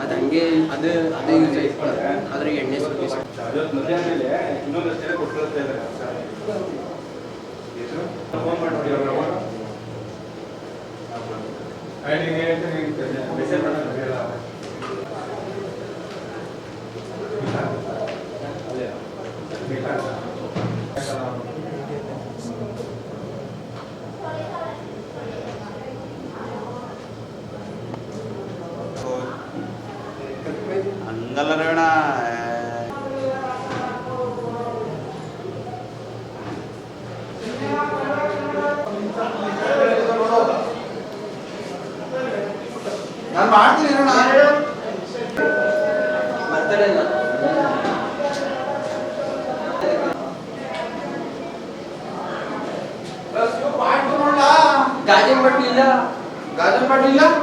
ಅದು ಹಂಗೆ ಅದು ಅದೇ ಯೂಸ್ ಆಯ್ತು ಅದ್ರಾಗ ಎಣ್ಣೆ ಸ್ವಲ್ಪ ಹಂಗಲ್ಲ ರೇವಣ ನಾನು ಮಾಡ್ತೀನಿ ರೇವಣ ಬರ್ತಾರೆ ಗಾಜಿನ ಬಟ್ಟಿ ಇಲ್ಲ ಗಾಜನ್ ಮಾಡಿಲ್ಲ ಹಣ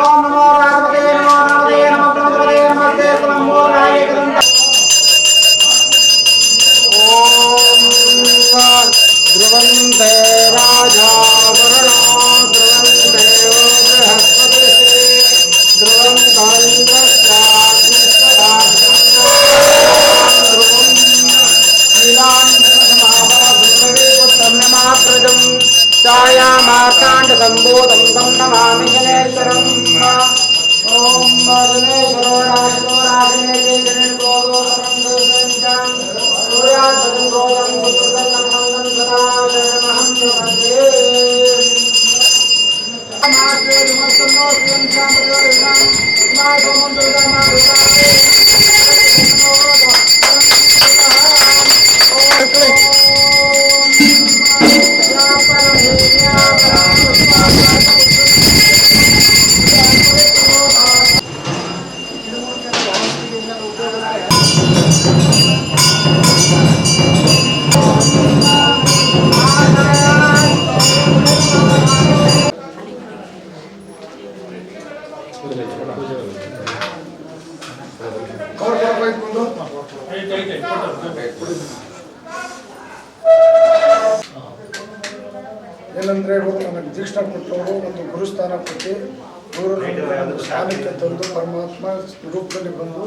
Iphone 忙 ಏನಂದರೆ ಇವತ್ತು ನನಗೆ ದೀಕ್ಷಣ ಕೊಟ್ಟವರು ಒಂದು ಗುರುಸ್ಥಾನ ಕೊಟ್ಟು ಗುರು ಸ್ಥಾನಕ್ಕೆ ತಂದು ಪರಮಾತ್ಮ ರೂಪದಲ್ಲಿ ಬಂದು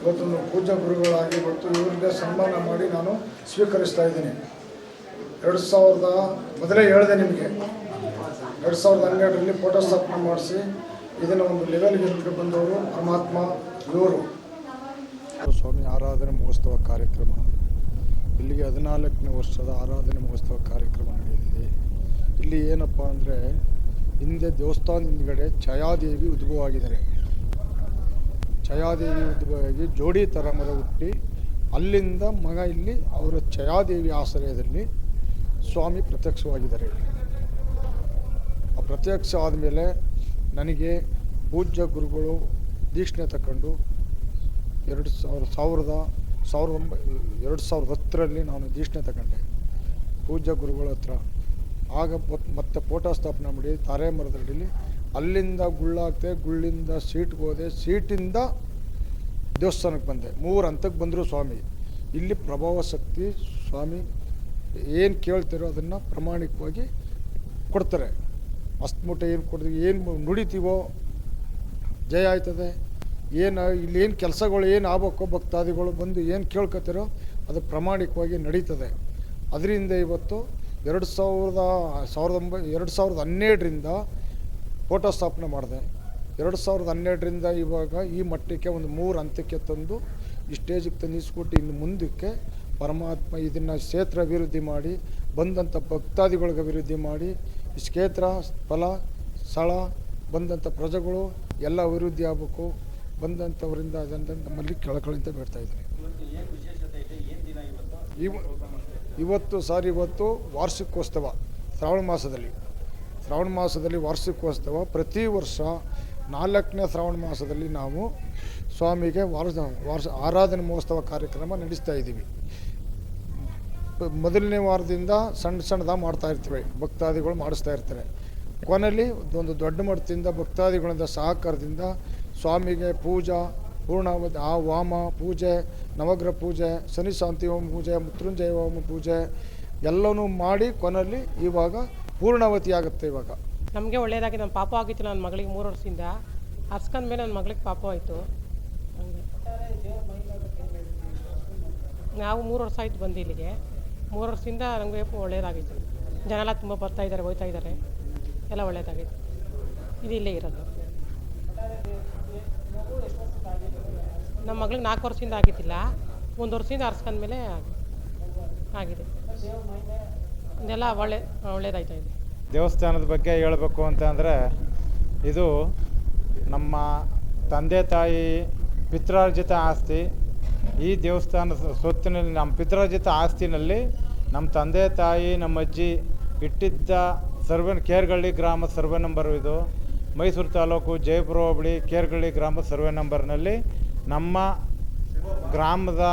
ಇವತ್ತು ಪೂಜಾ ಗುರುಗಳಾಗಿ ಇವತ್ತು ಇವರಿಗೆ ಸನ್ಮಾನ ಮಾಡಿ ನಾನು ಸ್ವೀಕರಿಸ್ತಾ ಇದ್ದೀನಿ. ಎರಡು ಸಾವಿರದ, ಮೊದಲೇ ಹೇಳಿದೆ ನಿಮಗೆ, ಎರಡು ಸಾವಿರದ ಹನ್ನೆರಡರಲ್ಲಿ ಫೋಟೋ ಸ್ಥಾಪನೆ ಮಾಡಿಸಿ ಇದನ್ನು ಒಂದು ಲೆವೆಲ್ಗೆ ಬಂದವರು ಪರಮಾತ್ಮ ಇವರು. ಸ್ವಾಮಿ, ಆರಾಧನೆ ಮಹೋತ್ಸವ ಕಾರ್ಯಕ್ರಮ. ಇಲ್ಲಿಗೆ ಹದಿನಾಲ್ಕನೇ ವರ್ಷದ ಆರಾಧನೆ ಮಹೋತ್ಸವ ಕಾರ್ಯಕ್ರಮ ನಡೆಯಲಿದೆ. ಇಲ್ಲಿ ಏನಪ್ಪ ಅಂದರೆ ಹಿಂದೆ ದೇವಸ್ಥಾನ ಹಿಂದ್ಗಡೆ ಛಯಾದೇವಿ ಉದ್ಭವ ಆಗಿದ್ದಾರೆ ಛಯಾದೇವಿ ಉದ್ಭವವಾಗಿ ಜೋಡಿ ಥರ ಮರ ಹುಟ್ಟಿ ಅಲ್ಲಿಂದ ಮಗ ಇಲ್ಲಿ ಅವರ ಛಯಾದೇವಿ ಆಶ್ರಯದಲ್ಲಿ ಸ್ವಾಮಿ ಪ್ರತ್ಯಕ್ಷವಾಗಿದ್ದಾರೆ. ಆ ಪ್ರತ್ಯಕ್ಷ ಆದಮೇಲೆ ನನಗೆ ಪೂಜ್ಯ ಗುರುಗಳು ದೀಕ್ಷಣೆ ತಗೊಂಡು ಎರಡು ಸಾವಿರ ಸಾವಿರದ ಸಾವಿರದ ಒಂಬೈ, ಎರಡು ಸಾವಿರದ ಹತ್ತರಲ್ಲಿ ನಾನು ದೀಕ್ಷಣೆ ತಗೊಂಡೆ ಪೂಜ್ಯ ಗುರುಗಳ ಹತ್ರ ಆಗ ಮತ್- ಮತ್ತೆ ಫೋಟೋ ಸ್ಥಾಪನೆ ಮಾಡಿ ತಾರೆ ಮರದಡಿಲಿ ಅಲ್ಲಿಂದ ಗುಳ್ಳಾಗ್ತೆ ಗುಳ್ಳಿಂದ ಸೀಟ್ಗೆ ಹೋದೆ, ಸೀಟಿಂದ ದೇವಸ್ಥಾನಕ್ಕೆ ಬಂದೆ. ಮೂರು ಹಂತಕ್ಕೆ ಬಂದರು ಸ್ವಾಮಿ. ಇಲ್ಲಿ ಪ್ರಭಾವ ಶಕ್ತಿ, ಸ್ವಾಮಿ ಏನು ಕೇಳ್ತಿರೋ ಅದನ್ನು ಪ್ರಾಮಾಣಿಕವಾಗಿ ಕೊಡ್ತಾರೆ. ಅಸ್ತಮುಟ ಏನು ಕೊಡ್ತೀವಿ, ಏನು ನುಡಿತೀವೋ, ಜಯ ಆಯ್ತದೆ. ಏನು, ಇಲ್ಲಿ ಏನು ಕೆಲಸಗಳು, ಏನು ಆಗ್ಬೇಕೋ ಭಕ್ತಾದಿಗಳು ಬಂದು ಏನು ಕೇಳ್ಕೊತಿರೋ ಅದು ಪ್ರಾಮಾಣಿಕವಾಗಿ ನಡೀತದೆ. ಅದರಿಂದ ಇವತ್ತು ಎರಡು ಸಾವಿರದ ಸಾವಿರದ ಒಂಬೈ ಎರಡು ಸಾವಿರದ ಹನ್ನೆರಡರಿಂದ ಫೋಟೋ ಸ್ಥಾಪನೆ ಮಾಡಿದೆ. ಎರಡು ಸಾವಿರದ ಹನ್ನೆರಡರಿಂದ ಇವಾಗ ಈ ಮಟ್ಟಕ್ಕೆ ಒಂದು ಮೂರು ಹಂತಕ್ಕೆ ತಂದು ಈ ಸ್ಟೇಜಿಗೆ ತಂದಿಸ್ಕೊಟ್ಟು ಇನ್ನು ಮುಂದಕ್ಕೆ ಪರಮಾತ್ಮ ಇದನ್ನು ಕ್ಷೇತ್ರ ಅಭಿವೃದ್ಧಿ ಮಾಡಿ ಬಂದಂಥ ಭಕ್ತಾದಿಗಳಿಗೆ ಅಭಿವೃದ್ಧಿ ಮಾಡಿ ಈ ಕ್ಷೇತ್ರ ಫಲ ಸ್ಥಳ ಬಂದಂಥ ಪ್ರಜೆಗಳು ಎಲ್ಲ ಅಭಿವೃದ್ಧಿ ಆಗಬೇಕು. ಬಂದಂಥವರಿಂದ ಅದನ್ನು ನಮ್ಮಲ್ಲಿ ಕೆಳಕಳಿಂದ ಬೇಡ್ತಾ ಇದ್ದೀನಿ. ಇವ ಇವತ್ತು ಸರ್ ಇವತ್ತು ವಾರ್ಷಿಕೋತ್ಸವ, ಶ್ರಾವಣ ಮಾಸದಲ್ಲಿ. ಶ್ರಾವಣ ಮಾಸದಲ್ಲಿ ವಾರ್ಷಿಕೋತ್ಸವ, ಪ್ರತಿ ವರ್ಷ ನಾಲ್ಕನೇ ಶ್ರಾವಣ ಮಾಸದಲ್ಲಿ ನಾವು ಸ್ವಾಮಿಗೆ ವಾರ್ಷ ವಾರ್ಷ ಆರಾಧನೆ ಮಹೋತ್ಸವ ಕಾರ್ಯಕ್ರಮ ನಡೆಸ್ತಾ ಇದ್ದೀವಿ. ಮೊದಲನೇ ವಾರದಿಂದ ಸಣ್ಣ ಸಣ್ಣದಾಗಿ ಮಾಡ್ತಾ ಇರ್ತೀವಿ, ಭಕ್ತಾದಿಗಳು ಮಾಡಿಸ್ತಾ ಇರ್ತಾರೆ. ಕೊನೆಯಲ್ಲಿ ಒಂದು ದೊಡ್ಡ ಮಟ್ಟದಿಂದ ಭಕ್ತಾದಿಗಳಿಂದ ಸಹಕಾರದಿಂದ ಸ್ವಾಮಿಗೆ ಪೂಜಾ ಪೂರ್ಣಾವಧಿ ಆ ವಾಮ ಪೂಜೆ, ನವಗ್ರಹ ಪೂಜೆ, ಶನಿ ಶಾಂತಿ ಹೋಮ ಪೂಜೆ, ಮೃತ್ಯುಂಜಯ ಹೋಮ ಪೂಜೆ ಎಲ್ಲನೂ ಮಾಡಿ ಕೊನೆಯಲ್ಲಿ ಇವಾಗ ಪೂರ್ಣಾವತಿ ಆಗುತ್ತೆ ಇವಾಗ. ನಮಗೆ ಒಳ್ಳೆಯದಾಗಿ ನನ್ನ ಪಾಪ ಆಗಿತ್ತು ನನ್ನ ಮಗಳಿಗೆ ಮೂರು ವರ್ಷದಿಂದ. ಹರ್ಸ್ಕೊಂಡ ಮೇಲೆ ನನ್ನ ಮಗಳಿಗೆ ಪಾಪ ಆಯಿತು. ನಾವು ಮೂರು ವರ್ಷ ಆಯಿತು ಬಂದು ಇಲ್ಲಿಗೆ. ಮೂರು ವರ್ಷದಿಂದ ನಮಗೆ ಒಳ್ಳೆಯದಾಗಿತ್ತು ಜನ ಎಲ್ಲ ತುಂಬ ಬರ್ತಾ ಇದ್ದಾರೆ, ಹೋಯ್ತಾ ಇದ್ದಾರೆ. ಎಲ್ಲ ಒಳ್ಳೆಯದಾಗಿತ್ತು ಇದು ಇಲ್ಲೇ ಇರೋದು. ನಮ್ಮ ಮಗಳಿಗೆ ನಾಲ್ಕು ವರ್ಷದಿಂದ ಆಗಿದ್ದಿಲ್ಲ. ಒಂದು ವರ್ಷದಿಂದ ಹರ್ಸ್ಕೊಂಡ್ಮೇಲೆ ಆಗಿದೆ. ಇದೆಲ್ಲ ಒಳ್ಳೆ, ಒಳ್ಳೇದಾಯ್ತಾ ಇದೆ. ದೇವಸ್ಥಾನದ ಬಗ್ಗೆ ಹೇಳಬೇಕು ಅಂತ ಅಂದರೆ ಇದು ನಮ್ಮ ತಂದೆ ತಾಯಿ ಪಿತ್ರಾರ್ಜಿತ ಆಸ್ತಿ. ಈ ದೇವಸ್ಥಾನ ಸ್ವತ್ತಿನಲ್ಲಿ, ನಮ್ಮ ಪಿತ್ರಾರ್ಜಿತ ಆಸ್ತಿನಲ್ಲಿ ನಮ್ಮ ತಂದೆ ತಾಯಿ, ನಮ್ಮ ಅಜ್ಜಿ ಇಟ್ಟಿದ್ದ ಸರ್ವೆ ಕೇರ್ಗಳ್ಳಿ ಗ್ರಾಮ ಸರ್ವೆ ನಂಬರ್ ಇದು. ಮೈಸೂರು ತಾಲೂಕು ಜಯಪುರ ಹೋಬಳಿ ಕೇರ್ಗಳ್ಳಿ ಗ್ರಾಮ ಸರ್ವೆ ನಂಬರ್ನಲ್ಲಿ ನಮ್ಮ ಗ್ರಾಮದ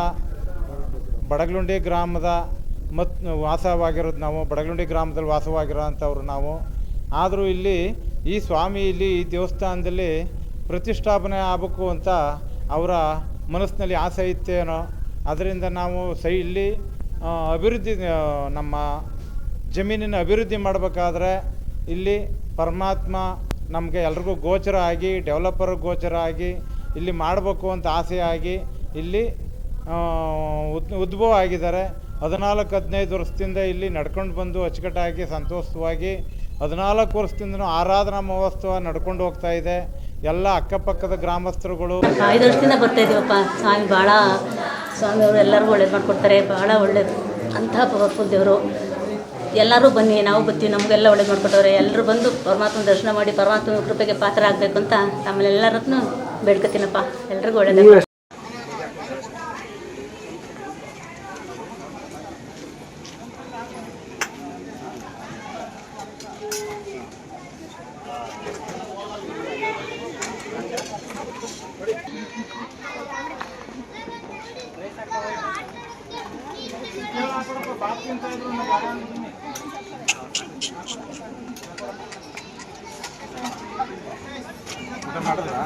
ಬಡಗ್ಲುಂಡಿ ಗ್ರಾಮದ ಮತ್ತು ವಾಸವಾಗಿರೋದು ನಾವು, ಬಡಗ್ಲುಂಡಿ ಗ್ರಾಮದಲ್ಲಿ ವಾಸವಾಗಿರೋ ಅಂಥವ್ರು ನಾವು. ಆದರೂ ಇಲ್ಲಿ ಈ ಸ್ವಾಮಿ ಇಲ್ಲಿ ಈ ದೇವಸ್ಥಾನದಲ್ಲಿ ಪ್ರತಿಷ್ಠಾಪನೆ ಆಗಬೇಕು ಅಂತ ಅವರ ಮನಸ್ಸಿನಲ್ಲಿ ಆಸೆ ಇತ್ತೇನೋ, ಅದರಿಂದ ನಾವು ಸೈ ಇಲ್ಲಿ ಅಭಿವೃದ್ಧಿ ನಮ್ಮ ಜಮೀನಿನ ಅಭಿವೃದ್ಧಿ ಮಾಡಬೇಕಾದ್ರೆ ಇಲ್ಲಿ ಪರಮಾತ್ಮ ನಮಗೆ ಎಲ್ರಿಗೂ ಗೋಚರ ಆಗಿ, ಡೆವಲಪರ್ ಗೋಚರ ಆಗಿ ಇಲ್ಲಿ ಮಾಡಬೇಕು ಅಂತ ಆಸೆಯಾಗಿ ಇಲ್ಲಿ ಉದ್ ಉದ್ಭವ ಆಗಿದ್ದಾರೆ ಹದಿನಾಲ್ಕು, ಹದಿನೈದು ವರ್ಷದಿಂದ ಇಲ್ಲಿ ನಡ್ಕೊಂಡು ಬಂದು ಅಚ್ಚುಕಟ್ಟಾಗಿ, ಸಂತೋಷವಾಗಿ ಹದಿನಾಲ್ಕು ವರ್ಷದಿಂದನೂ ಆರಾಧನಾ ಮಹೋತ್ಸವ ನಡ್ಕೊಂಡು ಹೋಗ್ತಾ ಇದೆ. ಎಲ್ಲ ಅಕ್ಕಪಕ್ಕದ ಗ್ರಾಮಸ್ಥರುಗಳು ಐದು ವರ್ಷದಿಂದ ಬರ್ತಾ ಇದೀವಪ್ಪ. ಸ್ವಾಮಿ ಭಾಳ ಸ್ವಾಮಿಯವರು ಎಲ್ಲರಿಗೂ ಒಳ್ಳೇದು ಮಾಡಿಕೊಡ್ತಾರೆ. ಭಾಳ ಒಳ್ಳೇದು. ಅಂತಹ ಪವರ್ಫುಲ್ ದೇವರು. ಎಲ್ಲರೂ ಬನ್ನಿ, ನಾವು ಬರ್ತೀವಿ, ನಮಗೆಲ್ಲ ಒಳ್ಳೇದು ಮಾಡಿಕೊಟ್ಟವ್ರೆ. ಎಲ್ಲರೂ ಬಂದು ಪರಮಾತ್ಮನ ದರ್ಶನ ಮಾಡಿ, ಪರಮಾತ್ಮನ ಕೃಪೆಗೆ ಪಾತ್ರ ಆಗಬೇಕು ಅಂತ ತಮ್ಮಲ್ಲೆಲ್ಲರತ್ನೂ ಬೇಡ್ಕೊತೀನಪ್ಪ ಎಲ್ರಿಗೂ ಒಳ್ಳೆಯದು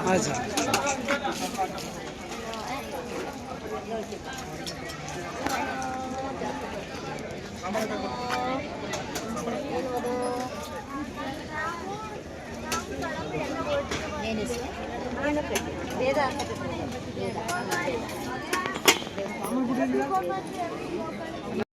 ಹಾಂ Gracias.